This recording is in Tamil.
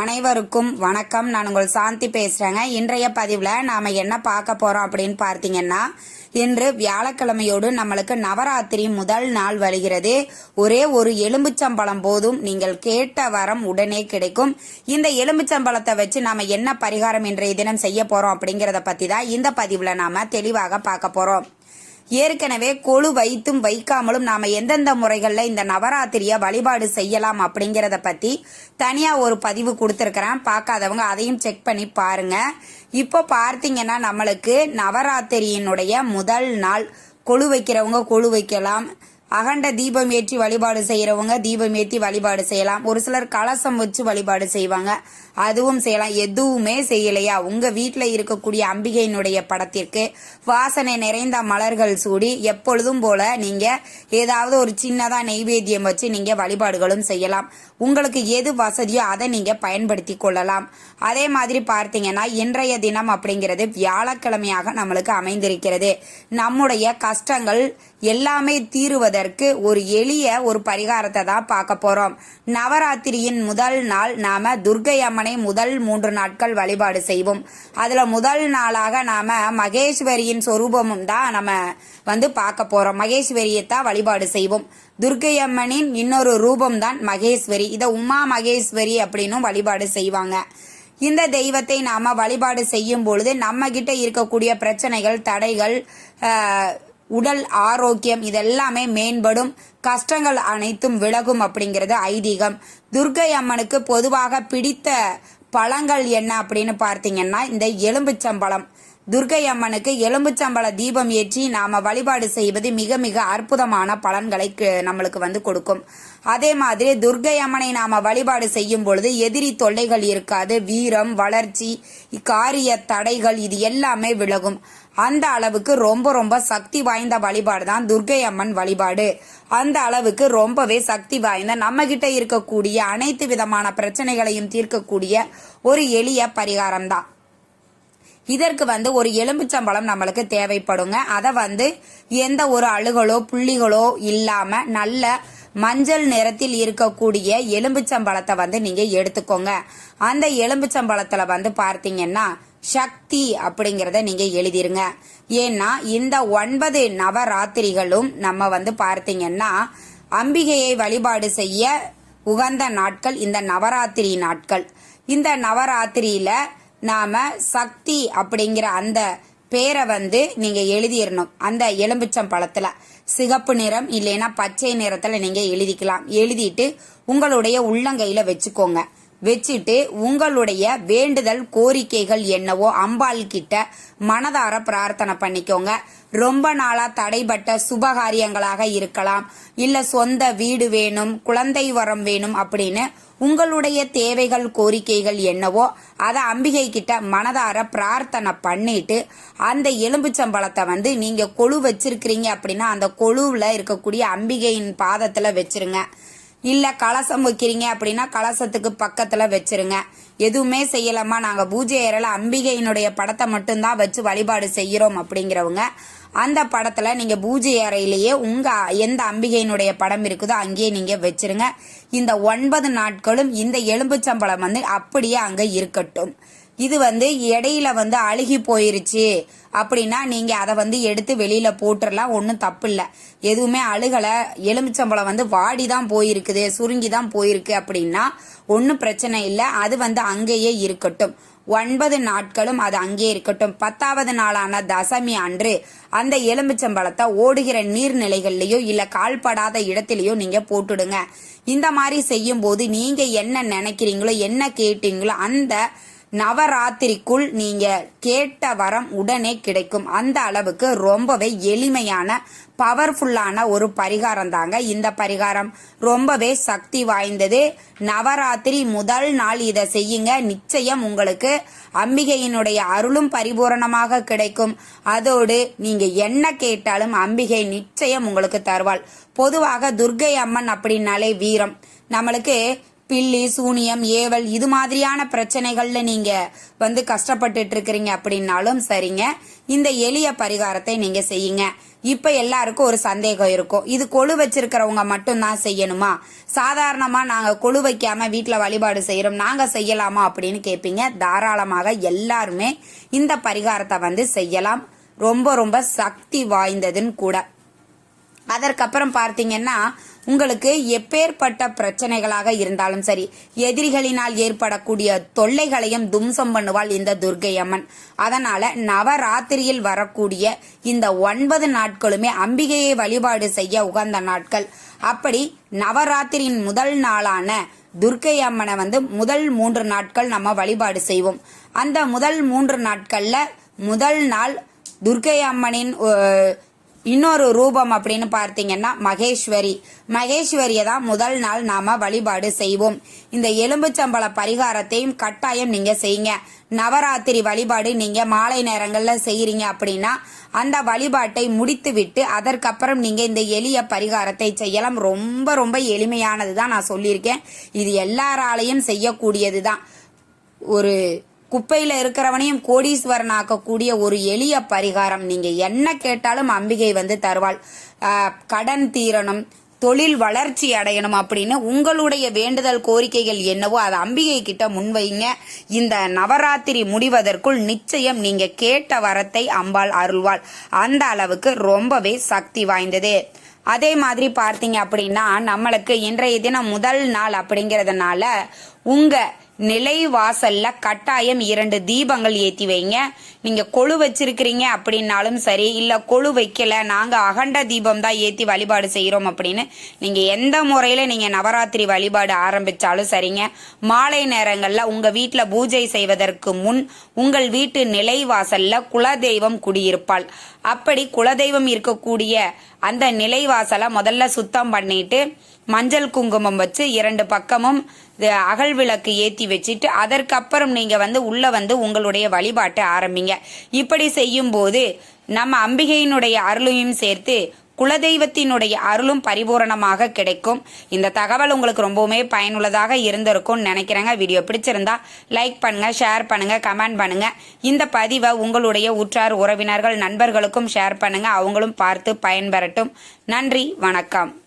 அனைவருக்கும் வணக்கம். நான் உங்கள் சாந்தி பேசுறேங்க. இன்றைய பதிவில் நாம என்ன பார்க்க போறோம் அப்படின்னு பார்த்தீங்கன்னா இன்று வியாழக்கிழமையோடு நம்மளுக்கு நவராத்திரி முதல் நாள் வருகிறது. ஒரே ஒரு எலும்புச்சம்பழம் போதும் நீங்கள் கேட்ட வரம் உடனே கிடைக்கும். இந்த எலும்புச்சம்பழத்தை வச்சு நாம என்ன பரிகாரம் இன்றைய தினம் செய்ய போறோம் அப்படிங்கறத பத்தி தான் இந்த பதிவுல நாம தெளிவாக பார்க்க போறோம். ஏற்கனவே கொழு வைத்தும் வைக்காமலும் நாம எந்தெந்த முறைகள்ல இந்த நவராத்திரிய வழிபாடு செய்யலாம் அப்படிங்கறத பத்தி தனியா ஒரு பதிவு கொடுத்துருக்கிறேன். பார்க்காதவங்க அதையும் செக் பண்ணி பாருங்க. இப்போ பார்த்தீங்கன்னா நம்மளுக்கு நவராத்திரியினுடைய முதல் நாள். கொழு வைக்கிறவங்க கொழு வைக்கலாம். அகண்ட தீபம் ஏற்றி வழிபாடு செய்யறவங்க தீபம் ஏற்றி வழிபாடு செய்யலாம். ஒரு சிலர் கலசம் வச்சு வழிபாடு செய்வாங்க. அதுவும் செய்யலாம். எதுவுமே செய்யலையா? உங்க வீட்டில் இருக்கக்கூடிய அம்பிகையினுடைய படத்திற்கு வாசனை நிறைந்த மலர்கள் சூடி எப்பொழுதும் போல நீங்க ஏதாவது ஒரு சின்னதா நெய்வேத்தியம் வச்சு நீங்க வழிபாடுகளும் செய்யலாம். உங்களுக்கு எது வசதியோ அதை நீங்க பயன்படுத்தி கொள்ளலாம். அதே மாதிரி பார்த்தீங்கன்னா இன்றைய தினம் அப்படிங்கிறது வியாழக்கிழமையாக நம்மளுக்கு அமைந்திருக்கிறது. நம்முடைய கஷ்டங்கள் எல்லாமே தீருவதற்கு ஒரு எளிய ஒரு பரிகாரத்தை தான் பார்க்க போறோம். நவராத்திரியின் முதல் நாள் நாம துர்கை அம்மனை முதல் மூன்று நாட்கள் வழிபாடு செய்வோம். அதுல முதல் நாளாக நாம மகேஸ்வரியின் சொரூபமும் தான் நம்ம வந்து பார்க்க போறோம். மகேஸ்வரியை தான் வழிபாடு செய்வோம். துர்கை அம்மனின் இன்னொரு ரூபம் தான் மகேஸ்வரி. இதை உமா மகேஸ்வரி அப்படின்னும் வழிபாடு செய்வாங்க. இந்த தெய்வத்தை நாம வழிபாடு செய்யும் பொழுது நம்ம கிட்ட இருக்கக்கூடிய பிரச்சனைகள் தடைகள் உடல் ஆரோக்கியம் இதெல்லாமே மேம்படும். கஷ்டங்கள் அனைத்தும் விலகும் அப்படிங்கிறது ஐதீகம். துர்கை அம்மனுக்கு பொதுவாக பிடித்த பழங்கள் என்ன அப்படின்னு பார்த்தீங்கன்னா இந்த எலும்புச்சம்பழம். துர்கை அம்மனுக்கு எலும்புச்சம்பழ தீபம் ஏற்றி நாம வழிபாடு செய்வது மிக மிக அற்புதமான பலன்களை நம்மளுக்கு வந்து கொடுக்கும். அதே மாதிரி துர்கை அம்மனை நாம வழிபாடு செய்யும் பொழுது எதிரி தொல்லைகள் இருக்காது. வீரம் வளர்ச்சி காரிய தடைகள் இது எல்லாமே விலகும். அந்த அளவுக்கு ரொம்ப ரொம்ப சக்தி வாய்ந்த வழிபாடு தான் துர்கை அம்மன் வழிபாடு. அந்த அளவுக்கு ரொம்பவே சக்தி வாய்ந்த நம்ம கிட்ட இருக்கக்கூடிய அனைத்து விதமான பிரச்சனைகளையும் தீர்க்கக்கூடிய ஒரு எளிய பரிகாரம் தான். இதற்கு வந்து ஒரு எலும்புச்சம்பளம் நம்மளுக்கு தேவைப்படுங்க. அதை வந்து எந்த ஒரு அழுகலோ புள்ளிகளோ இல்லாம நல்ல மஞ்சள் நிறத்தில் இருக்கக்கூடிய எலும்புச்சம்பழத்தை வந்து நீங்க எடுத்துக்கோங்க. அந்த எலும்புச்சம்பளத்துல வந்து பார்த்தீங்கன்னா சக்தி அப்படிங்கறத நீங்க எழுதிருங்க. ஏன்னா இந்த ஒன்பது நவராத்திரிகளும் நம்ம வந்து பார்த்தீங்கன்னா அம்பிகையை வழிபாடு செய்ய உகந்த நாட்கள் இந்த நவராத்திரி நாட்கள். இந்த நவராத்திரியில நாம சக்தி அப்படிங்கிற அந்த பேரை வந்து நீங்க எழுதிடணும் அந்த எலும்பிச்சம் பழத்துல. சிகப்பு நிறம் இல்லைன்னா பச்சை நிறத்துல நீங்க எழுதிக்கலாம். எழுதிட்டு உங்களுடைய உள்ளங்கையில வச்சுக்கோங்க. வச்சுட்டு உங்களுடைய வேண்டுதல் கோரிக்கைகள் என்னவோ அம்பாள் கிட்ட மனதார பிரார்த்தனை பண்ணிக்கோங்க. ரொம்ப நாளா தடைபட்ட சுபகாரியங்களாக இருக்கலாம். இல்ல சொந்த வீடு வேணும் குழந்தை வரம் வேணும் அப்படின்னு உங்களுடைய தேவைகள் கோரிக்கைகள் என்னவோ அதை அம்பிகை கிட்ட மனதார பிரார்த்தனை பண்ணிட்டு அந்த எலும்புச்சம்பழத்தை வந்து நீங்க கொழு வச்சிருக்கிறீங்க அப்படின்னா அந்த கொழுவுல இருக்கக்கூடிய அம்பிகையின் பாதத்துல வச்சிருங்க. இல்லை கலசம் வைக்கிறீங்க அப்படின்னா கலசத்துக்கு பக்கத்தில் வச்சிருங்க. எதுவுமே செய்யலாமா நாங்கள் பூஜை ஏறல அம்பிகையினுடைய படத்தை மட்டும்தான் வச்சு வழிபாடு செய்கிறோம் அப்படிங்கிறவங்க. அந்த படத்தில் நீங்கள் பூஜை அறையிலேயே உங்கள் எந்த அம்பிகையினுடைய படம் இருக்குதோ அங்கேயே நீங்கள் வச்சிருங்க. இந்த ஒன்பது நாட்களும் இந்த எலும்புச்சம்பளம் வந்து அப்படியே அங்கே இருக்கட்டும். இது வந்து இடையில வந்து அழுகி போயிருச்சு. அப்படின்னா நீங்க அதை வந்து எடுத்து வெளியில போட்டுடலாம் ஒன்றும் தப்பு இல்லை எதுவுமே அழுகல. எலுமிச்சம்பழம் வந்து வாடி தான் போயிருக்குது. சுருங்கி தான் போயிருக்கு அப்படின்னா ஒன்றும் பிரச்சனை இல்லை. அது வந்து அங்கேயே இருக்கட்டும். ஒன்பது நாட்களும் அது அங்கே இருக்கட்டும். பத்தாவது நாளான தசமி அன்று அந்த எலுமிச்சம்பழத்தை ஓடுகிற நீர்நிலைகள்லையோ இல்ல கால்படாத இடத்துலையோ நீங்க போட்டுடுங்க. இந்த மாதிரி செய்யும் போது நீங்க என்ன நினைக்கிறீங்களோ என்ன கேட்டீங்களோ அந்த நவராத்திரிக்குள் நீங்க கேட்ட வரம் உடனே கிடைக்கும். அந்த அளவுக்கு ரொம்பவே எளிமையான பவர்ஃபுல்லான ஒரு பரிகாரம் தாங்க இந்த பரிகாரம். ரொம்பவே சக்தி வாய்ந்தது. நவராத்திரி முதல் நாள் இதை செய்யுங்க. நிச்சயம் உங்களுக்கு அம்பிகையினுடைய அருளும் பரிபூரணமாக கிடைக்கும். அதோடு நீங்க என்ன கேட்டாலும் அம்பிகை நிச்சயம் உங்களுக்கு தருவாள். பொதுவாக துர்கை அம்மன் அப்படின்னாலே வீரம். நம்மளுக்கு பில்லி சூனியம் ஏவல் இது மாதிரியான பிரச்சனைகள்ல நீங்க வந்து கஷ்டப்பட்டுட்டு இருக்கிறீங்க அப்படின்னாலும் சரிங்க. இந்த எளிய பரிகாரத்தை நீங்க செய்யுங்க. இப்ப எல்லாருக்கும் ஒரு சந்தேகம் இருக்கும். இது கொழு வச்சிருக்கிறவங்க மட்டும்தான் செய்யணுமா? சாதாரணமா நாங்க கொழு வைக்காம வீட்டுல வழிபாடு செய்யறோம். நாங்க செய்யலாமா அப்படின்னு கேட்பீங்க தாராளமாக எல்லாருமே இந்த பரிகாரத்தை வந்து செய்யலாம். ரொம்ப ரொம்ப சக்தி வாய்ந்ததுன்னு கூட. அதற்கப்புறம் பார்த்தீங்கன்னா உங்களுக்கு எப்பேற்பட்ட பிரச்சனைகளாக இருந்தாலும் சரி எதிரிகளினால் ஏற்படக்கூடிய தொல்லைகளையும் தும்சம் பண்ணுவாள் இந்த துர்க்கை அம்மன் அதனால நவராத்திரியில் வரக்கூடிய இந்த ஒன்பது நாட்களுமே அம்பிகையை வழிபாடு செய்ய உகந்த நாட்கள். அப்படி நவராத்திரியின் முதல் நாளான துர்க்கை அம்மனை வந்து முதல் மூன்று நாட்கள் நம்ம வழிபாடு செய்வோம். அந்த முதல் மூன்று நாட்கள்ல முதல் நாள் துர்க்கை அம்மனின் இன்னொரு ரூபம் அப்படின்னு பார்த்தீங்கன்னா மகேஸ்வரி. மகேஸ்வரியை தான் முதல் நாள் நாம வழிபாடு செய்வோம். இந்த எலும்புச்சம்பள பரிகாரத்தையும் கட்டாயம் நீங்க செய்யுங்க. நவராத்திரி வழிபாடு நீங்க மாலை நேரங்கள்ல செய்யறீங்க அப்படின்னா அந்த வழிபாட்டை முடித்து விட்டு அதற்கப்புறம் நீங்க இந்த எளிய பரிகாரத்தை செய்யலாம். ரொம்ப ரொம்ப எளிமையானது தான் நான் சொல்லியிருக்கேன். இது எல்லாராலையும் செய்யக்கூடியது தான் ஒரு குப்பையில இருக்கிறவனையும் கோடீஸ்வரன் ஆக்கக்கூடிய ஒரு எளிய பரிகாரம். நீங்க என்ன கேட்டாலும் அம்பிகை வந்து தருவாள். கடன் தீரணும் தொழில் வளர்ச்சி அடையணும் அப்படின்னு உங்களுடைய வேண்டுதல் கோரிக்கைகள் என்னவோ அதை அம்பிகை கிட்ட முன்வைங்க. இந்த நவராத்திரி முடிவதற்குள் நிச்சயம் நீங்க கேட்ட வரத்தை அம்பாள் அருள்வாள். அந்த அளவுக்கு ரொம்பவே சக்தி வாய்ந்தது. அதே மாதிரி பார்த்தீங்க அப்படின்னா நம்மளுக்கு இன்றைய தினம் முதல் நாள் அப்படிங்கிறதுனால உங்கள் நிலை வாசல்ல கட்டாயம் இரண்டு தீபங்கள் ஏத்தி வைங்க. நீங்க கொழு வச்சிருக்கிறீங்க அப்படின்னாலும் சரி இல்ல கொழு வைக்கல நாங்க அகண்ட தீபம் தான் ஏத்தி வழிபாடு செய்யறோம் அப்படின்னு நீங்க எந்த முறையில நீங்க நவராத்திரி வழிபாடு ஆரம்பிச்சாலும் சரிங்க. மாலை நேரங்கள்ல உங்க வீட்டுல பூஜை செய்வதற்கு முன் உங்கள் வீட்டு நிலை வாசல்ல குலதெய்வம் குடியிருப்பாள். அப்படி குலதெய்வம் இருக்கக்கூடிய அந்த நிலைவாசலை முதல்ல சுத்தம் பண்ணிட்டு மஞ்சள் குங்குமம் வச்சு இரண்டு பக்கமும் அகல் விளக்கு ஏற்றி வச்சுட்டு அதற்கப்புறம் நீங்கள் வந்து உள்ளே வந்து உங்களுடைய வழிபாட்டை ஆரம்பிங்க. இப்படி செய்யும்போது நம்ம அம்பிகையினுடைய அருளையும் சேர்த்து குலதெய்வத்தினுடைய அருளும் பரிபூரணமாக கிடைக்கும். இந்த தகவல் உங்களுக்கு ரொம்பவுமே பயனுள்ளதாக இருந்திருக்கும்னு நினைக்கிறேங்க. வீடியோ பிடிச்சிருந்தா லைக் பண்ணுங்க ஷேர் பண்ணுங்க கமெண்ட் பண்ணுங்க. இந்த பதிவை உங்களுடைய உற்றார் உறவினர்கள் நண்பர்களுக்கும் ஷேர் பண்ணுங்க. அவங்களும் பார்த்து பயன்பெறட்டும். நன்றி வணக்கம்.